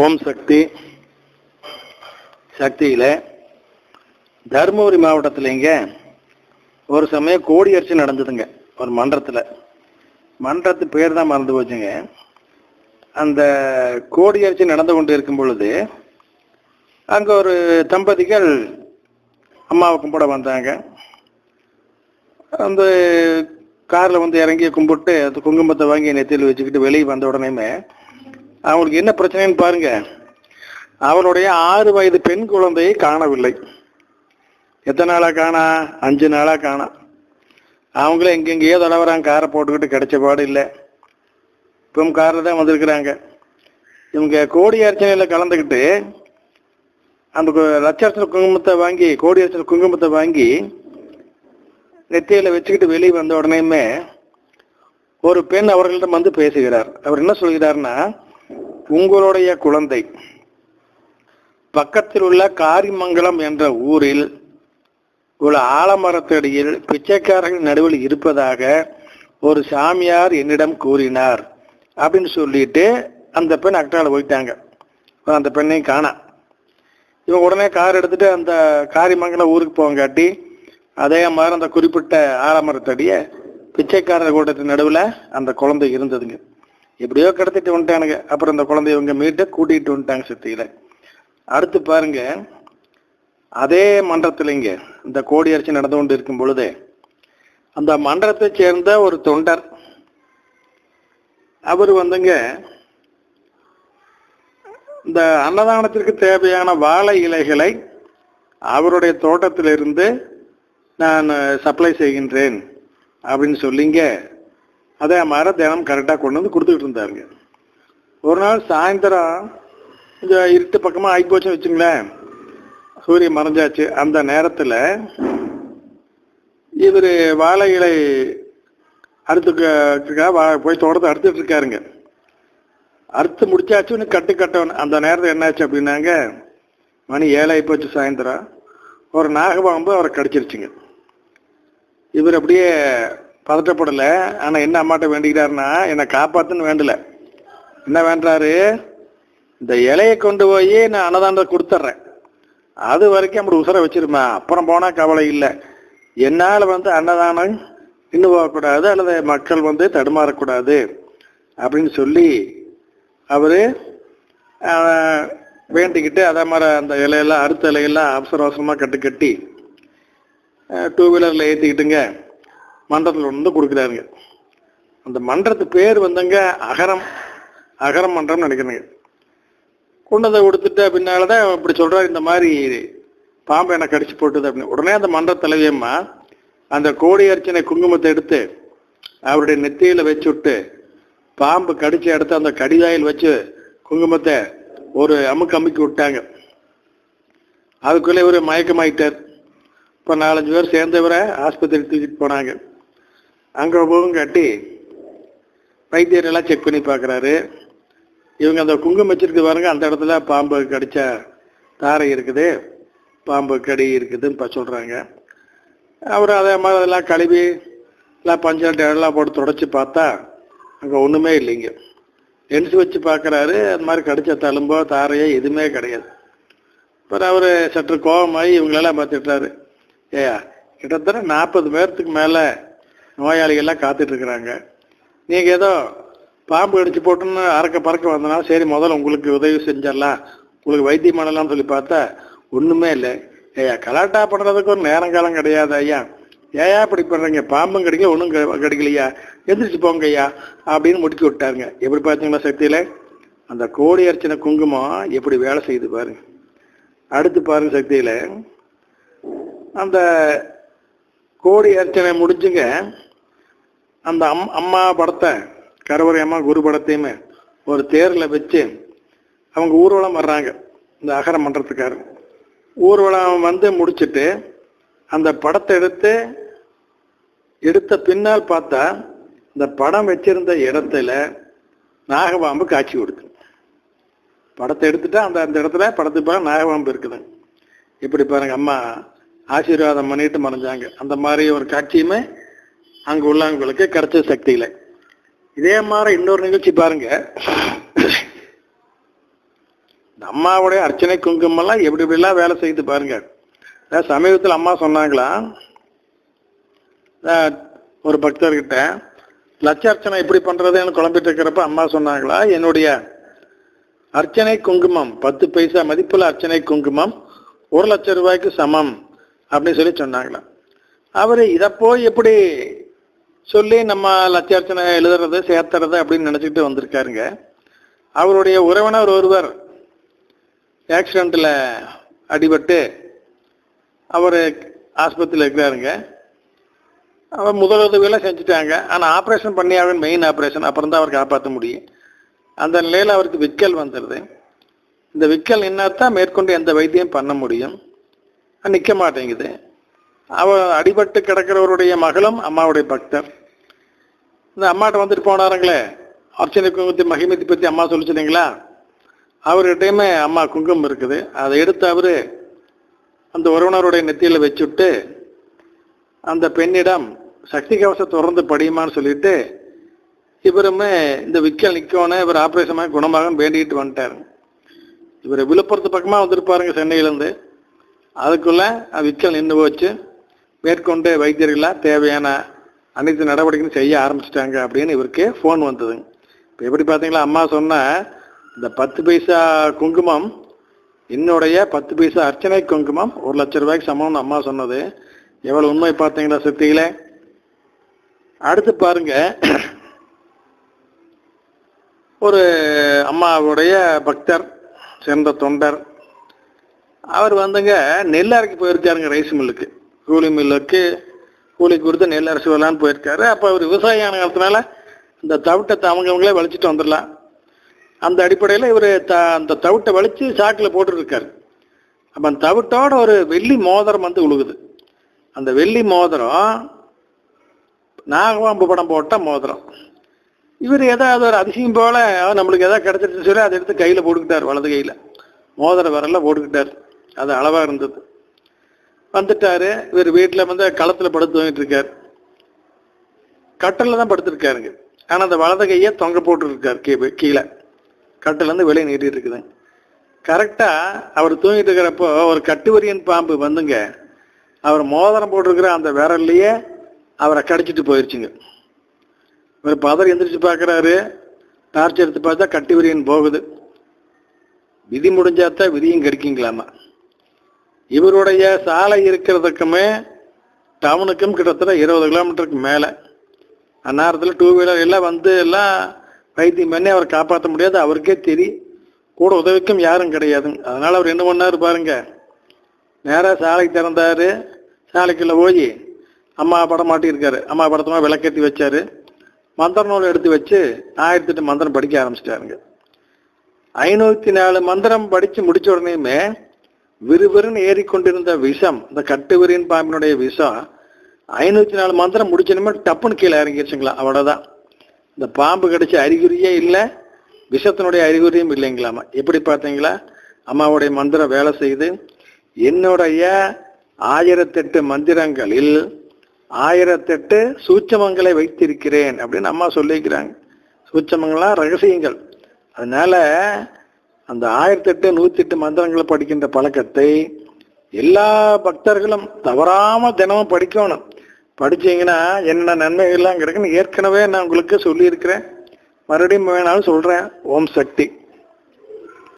ஓம் சக்தி. சக்தியில் தருமபுரி மாவட்டத்திலங்க ஒரு சமயம் கோடியரிசி நடந்ததுங்க. ஒரு மன்றத்தில். மன்றத்து பேர் தான் மறந்து போச்சுங்க. அந்த கோடியரிசி நடந்து கொண்டு இருக்கும் பொழுது அங்கே ஒரு தம்பதிகள் அம்மாவை கும்பிட வந்தாங்க. அந்த காரில் வந்து இறங்கி கும்பிட்டு அந்த குங்குமத்தை வாங்கி நெத்தியில் வச்சுக்கிட்டு வெளியே வந்த உடனேமே அவங்களுக்கு என்ன பிரச்சனைன்னு பாருங்க. அவனுடைய ஆறு வயது பெண் குழந்தையை காணவில்லை. எத்தனை நாளாக காணா? அஞ்சு நாளாக காணா. அவங்களும் எங்கெங்கேயோ தடவுறாங்க. காரை போட்டுக்கிட்டு கிடைச்ச பாடு இல்லை. இப்போ காரில் தான் வந்திருக்கிறாங்க. இவங்க கோடி அர்ச்சனையில் கலந்துக்கிட்டு அந்த கு- குங்குமத்தை வாங்கி கோடி அர்ச்சனை குங்குமத்தை வாங்கி நெத்தியில் வச்சுக்கிட்டு வெளியே வந்த உடனேயுமே ஒரு பெண் அவர்களிடம் வந்து பேசுகிறார். அவர் என்ன சொல்கிறார்னா உங்களுடைய குழந்தை பக்கத்தில் உள்ள காரிமங்கலம் என்ற ஊரில் உள்ள ஆலமரத்தடியில் பிச்சைக்காரர்கள் நடுவில் இருப்பதாக ஒரு சாமியார் என்னிடம் கூறினார் அப்படின்னு சொல்லிட்டு அந்த பெண் அக்டால போயிட்டாங்க. அந்த பெண்ணையும் காணா. இவன் உடனே கார் எடுத்துட்டு அந்த காரிமங்கலம் ஊருக்கு போங்காட்டி அதே மாதிரி அந்த குறிப்பிட்ட ஆலமரத்தடியை பிச்சைக்காரர் கூட்டத்தின் நடுவில் அந்த குழந்தை இருந்ததுங்க. எப்படியோ கடத்திட்டு வந்துட்டானுங்க. அப்புறம் இந்த குழந்தைய இவங்க மீட்ட கூட்டிட்டு வந்துட்டாங்க சித்தியில. அடுத்து பாருங்க. அதே மன்றத்திலைங்க இந்த கோடி அரிசி நடந்து கொண்டு இருக்கும் பொழுது அந்த மன்றத்தை சேர்ந்த ஒரு தொண்டர் அவர் வந்துங்க இந்த அன்னதானத்திற்கு தேவையான வாழை இலைகளை அவருடைய தோட்டத்திலிருந்து நான் சப்ளை செய்கின்றேன் அப்படின்னு சொல்லிங்க. அதே மாதிரி தினம் கரெக்டாக கொண்டு வந்து கொடுத்துக்கிட்டு இருந்தாருங்க. ஒரு நாள் சாயந்தரம் இந்த இருட்டு பக்கமாக ஆகிப்போச்சுன்னு வச்சுங்களேன். சூரியன் மறைஞ்சாச்சு. அந்த நேரத்தில் இவர் வாழை இலை அறுத்துக்க வா- போய் தோட்டத்தை அறுத்துட்டு இருக்காருங்க. அறுத்து முடிச்சாச்சுன்னு கட்டு கட்டணும். அந்த நேரத்தில் என்னாச்சு அப்படின்னாங்க மணி ஏழாகி போச்சு சாயந்தரம். ஒரு நாகபாம்பு அவரை கடிச்சிருச்சுங்க. இவர் அப்படியே பதட்டப்படலை. ஆனால் என்ன அம்மாட்ட வேண்டிக்கிறாருன்னா என்னை காப்பாற்றுன்னு வேண்டலை. என்ன வேண்டாரு இந்த இலையை கொண்டு போய் நான் அன்னதானத்தை கொடுத்துட்றேன். அது வரைக்கும் அப்படி உசுர வச்சிருமா? அப்புறம் போனால் கவலை இல்லை. என்னால் வந்து அன்னதானம் இன்னும் போகக்கூடாது அல்லது மக்கள் வந்து தடுமாறக்கூடாது. அப்படின்னு சொல்லி அவர் வேண்டிக்கிட்டு அதே மாதிரி அந்த இலையெல்லாம் அறுத்த இலையெல்லாம் அவசர அவசரமாக கட்டு கட்டி டூ வீலரில் ஏற்றிக்கிட்டுங்க மன்றத்தில் வந்து கொடுக்குறாருங்க. அந்த மன்றத்து பேர் வந்துங்க அகரம் அகரம் மன்றம்னு நினைக்கிறேங்க. கொண்டு வந்து கொடுத்துட்டு பின்னால தான் இப்படி சொல்கிறார் இந்த மாதிரி பாம்பு எனக்கு கடிச்சு போட்டுது அப்படின்னு. உடனே அந்த மன்ற தலைவியம்மா அந்த கோடி அர்ச்சனை குங்குமத்தை எடுத்து அவருடைய நெத்தியில் வச்சு விட்டு பாம்பு கடித்த இடத்த அந்த கடிதாயில் வச்சு குங்குமத்தை ஒரு அமுக்கு அமுக்கி விட்டாங்க. அதுக்குள்ளே இவர் மயக்கமாயிட்டார். இப்போ நாலஞ்சு பேர் சேர்ந்தவரை ஆஸ்பத்திரி தூக்கிட்டு போனாங்க. அங்கே போகும் காட்டி வைத்தியர் எல்லாம் செக் பண்ணி பார்க்குறாரு. இவங்க அந்த குங்குமம் வச்சிருக்கு பாருங்க அந்த இடத்துல பாம்பு கடித்த தாரை இருக்குது. பாம்பு கடி இருக்குதுன்னு இப்போ சொல்கிறாங்க அவர் அதே மாதிரி அதெல்லாம் கழுவி எல்லாம் பஞ்சாயத்து எல்லாம் போட்டு தொடச்சி பார்த்தா அங்கே ஒன்றுமே இல்லைங்க. லென்ஸ் வச்சு பார்க்குறாரு அந்த மாதிரி கடித்த தழும்போ தாரையோ எதுவுமே கிடையாது. அப்புறம் அவர் சற்று கோபமாகி இவங்களெல்லாம் பார்த்துட்டாரு. ஏயா கிட்டத்தட்ட நாற்பது பேர்த்துக்கு மேலே நோயாளிகள்லாம் காத்துட்டு இருக்கிறாங்க நீங்கள் ஏதோ பாம்பு அடிச்சு போட்டுன்னு அறக்க பறக்க வந்தனால சரி முதல்ல உங்களுக்கு உதவி செஞ்சிடலாம். உங்களுக்கு வைத்தியம் பண்ணலாம்னு சொல்லி பார்த்தா ஒன்றுமே இல்லை. ஐயா கலாட்டா பண்ணுறதுக்கு ஒரு நேரம் காலம் கிடையாது ஐயா. ஏயா இப்படி பண்ணுறீங்க பாம்பும் கிடைக்க ஒன்றும் கிடைக்கலையா? எந்திரிச்சு போங்க ஐயா அப்படின்னு முடிச்சு விட்டாருங்க. எப்படி பார்த்தீங்களா சக்தியில்? அந்த கோடி அர்ச்சனை குங்குமம் எப்படி வேலை செய்யுது பாருங்க. அடுத்து பாருங்க சக்தியில். அந்த கோடி அர்ச்சனை முடிஞ்சுங்க அந்த அம் அம்மா படத்தை கருவறை அம்மா குரு படத்தையுமே ஒரு தேரில் வச்சு அவங்க ஊர்வலம் வர்றாங்க. இந்த அகர மன்றத்துக்காரர் ஊர்வலம் வந்து முடிச்சிட்டு அந்த படத்தை எடுத்து எடுத்த பின்னால் பார்த்தா இந்த படம் வச்சிருந்த இடத்துல நாகபாம்பு காட்சி கொடுக்கு படத்தை எடுத்துட்டா அந்த அந்த இடத்துல படத்துக்கு பாருங்க நாகபாம்பு இருக்குது இப்படி பாருங்க அம்மா ஆசீர்வாதம் பண்ணிட்டு மறைஞ்சாங்க. அந்த மாதிரி ஒரு காட்சியுமே அங்கே உள்ளவங்களுக்கு கிடைச்ச சக்தியில். இதே மாதிரி இன்னொரு நிகழ்ச்சி பாருங்க. இந்த அம்மாவுடைய அர்ச்சனை குங்குமம்லாம் எப்படி எப்படிலாம் வேலை செய்து பாருங்க. சமீபத்தில் அம்மா சொன்னாங்களா? ஒரு பக்தர்கிட்ட லட்ச அர்ச்சனை எப்படி பண்ணுறதுன்னு குழம்பிட்டு இருக்கிறப்ப அம்மா சொன்னாங்களா? என்னுடைய அர்ச்சனை குங்குமம் பத்து பைசா மதிப்புள்ள அர்ச்சனை குங்குமம் ஒரு லட்சம் ரூபாய்க்கு சமம். அப்படின்னு சொல்லி சொன்னாங்களாம் அவர் இதை போய் எப்படி சொல்லி நம்ம லட்சியார்ச்சனை எழுதுறது சேர்த்துறது அப்படின்னு நினச்சிக்கிட்டு வந்திருக்காருங்க. அவருடைய உறவினர் ஒருவர் ஆக்சிடெண்ட்டில் அடிபட்டு அவர் ஆஸ்பத்திரியில் இருக்கிறாருங்க. அவர் முதலுதவியெல்லாம் செஞ்சுட்டாங்க. ஆனால் ஆப்ரேஷன் பண்ணி அவன் மெயின் ஆப்ரேஷன் அப்புறம் தான் அவர் காப்பாற்ற முடியும். அந்த நிலையில் அவருக்கு விக்கல் வந்துடுது இந்த விக்கல் என்னத்தான் மேற்கொண்டு எந்த வைத்தியம் பண்ண முடியும்? நிற்க மாட்டேங்குது. அவர் அடிபட்டு கிடக்கிறவருடைய மகளும் அம்மாவுடைய பக்தர். இந்த அம்மாட்ட வந்துட்டு போனாருங்களே. அர்ச்சனை குங்குமத்தை மகிமத்தை பற்றி அம்மா சொல்லிச்சுனீங்களா அவர்கிட்டயுமே அம்மா குங்குமம் இருக்குது. அதை எடுத்து அவர் அந்த உறவினருடைய நெத்தியில் வச்சுட்டு அந்த பெண்ணிடம் சக்தி கவசம் தொடர்ந்து படியுமான்னு சொல்லிட்டு இவருமே இந்த விக்கல் நிற்கணும் இவர் ஆப்ரேஷனாக குணமாக வேண்டிகிட்டு வந்துட்டார். இவர் விழுப்புரத்து பக்கமாக வந்திருப்பாருங்க சென்னையிலேருந்து. அதுக்குள்ள அந்த விக்கல் நின்று போச்சு. மேற்கொண்டு வைத்தியர்களாக தேவையான அனைத்து நடவடிக்கையும் செய்ய ஆரம்பிச்சிட்டாங்க அப்படின்னு இவருக்கு ஃபோன் வந்ததுங்க இப்போ எப்படி பார்த்தீங்களா அம்மா சொன்ன இந்த பத்து பைசா குங்குமம் என்னுடைய பத்து பைசா அர்ச்சனை குங்குமம் ஒரு லட்ச ரூபாய்க்கு சமம்னு அம்மா சொன்னது. எவ்வளோ உண்மை பார்த்தீங்களா சித்திகளே அடுத்து பாருங்க. ஒரு அம்மாவுடைய பக்தர் சேர்ந்த தொண்டர் அவர் வந்துங்க நெல் அரைக்கு போயிருக்காருங்க ரைஸ் மில்லுக்கு கூலி மில்லுக்கு கூலி கொடுத்து நெல் அரைச்சி வரலான்னு போயிருக்காரு. அப்போ அவர் விவசாயியான காலத்தினால இந்த தவிட்டத்தை அவங்கவுங்களே வலிச்சிட்டு வந்துடலாம். அந்த அடிப்படையில் இவர் த அந்த தவிட்டை வலித்து சாக்கில் போட்டுருக்காரு. அப்போ அந்த தவிட்டோட ஒரு வெள்ளி மோதிரம் வந்து உழுகுது. அந்த வெள்ளி மோதிரம் நாகவாம்பு படம் போட்ட மோதிரம். இவர் ஏதாவது ஒரு அதிசயம் போல் நம்மளுக்கு எதாவது கிடைச்சிருச்சு சொல்லி அதை எடுத்து கையில் போட்டுக்கிட்டார் வலது கையில். மோதிர விரல்ல போட்டுக்கிட்டார். அது அளவாக இருந்தது. வந்துட்டாரு. இவர் வீட்டில் வந்து களத்தில் படுத்து தூங்கிட்டு இருக்கார் கட்டில் தான் படுத்துருக்காருங்க. ஆனால் அந்த வலது கையை தொங்க போட்டுருக்கார் கீழே கீழே. கட்டிலேருந்து வெளியே நீட்டிட்டு இருக்குதுங்க கரெக்டாக அவர் தூங்கிட்டு இருக்கிறப்போ ஒரு கட்டுவரியன் பாம்பு வந்துங்க. அவர் மோதிரம் போட்டிருக்கிற அந்த விரல்லையே அவரை கடிச்சிட்டு போயிடுச்சுங்க இவர் பதர் எந்திரிச்சு பார்க்குறாரு. டார்ச் எடுத்து பார்த்தா கட்டுவரியன் போகுது. விதி முடிஞ்சாத்தான் விதியும் கிடைக்குங்களாமா. இவருடைய சாலை இருக்கிறதுக்குமே டவுனுக்கும் கிட்டத்தட்ட இருபது கிலோமீட்டருக்கு மேலே. அந்நேரத்தில் டூ வீலர் எல்லாம் வந்து எல்லாம் வைத்தியம் பண்ணி அவர் காப்பாற்ற முடியாது. அவருக்கே தெரியும் கூட உதவிக்கும் யாரும் கிடையாதுங்க அதனால் அவர் என்ன பண்ணார் பாருங்க நேராக சாலைக்கு திறந்தாரு. சாலைக்குள்ளே போய் அம்மா படம் மாட்டியிருக்காரு. அம்மா படத்தமாக விளக்கேற்றி வச்சார். மந்திர நூல் எடுத்து வச்சு ஆயிரத்தி எட்டு மந்திரம் படிக்க ஆரம்பிச்சிட்டாருங்க. ஐநூற்றி நாலு மந்திரம் படித்து முடித்த உடனேயுமே விறுவிறுன்னு ஏறிக்கொண்டிருந்த விஷம் இந்த கட்டுவிரின் பாம்பினுடைய விஷம் ஐநூத்தி நாலு மந்திரம் முடிச்சனுமே டப்புன்னு கீழே இறங்கிருச்சுங்களா? அவ்வளோதான் இந்த பாம்பு கடிச்ச அறிகுறியே இல்லை விஷத்தினுடைய அறிகுறியும் இல்லைங்களாமா. எப்படி பார்த்தீங்களா? அம்மாவுடைய மந்திரம் வேலை செய்து என்னுடைய ஆயிரத்தெட்டு மந்திரங்களில் ஆயிரத்தெட்டு சூட்சமங்களை வைத்திருக்கிறேன் அப்படின்னு அம்மா சொல்லியிருக்கிறாங்க சூட்சமங்கள்லாம் ரகசியங்கள். அதனால அந்த ஆயிரத்தெட்டு நூத்தி எட்டு மந்திரங்களை படிக்கின்ற பழக்கத்தை எல்லா பக்தர்களும் தவறாம தினமும் படிக்கணும். படிச்சீங்கன்னா என்ன நன்மைகள்லாம் கிடைக்குன்னு ஏற்கனவே நான் உங்களுக்கு சொல்லியிருக்கிறேன். மறுபடியும் வேணாலும் சொல்றேன். ஓம் சக்தி.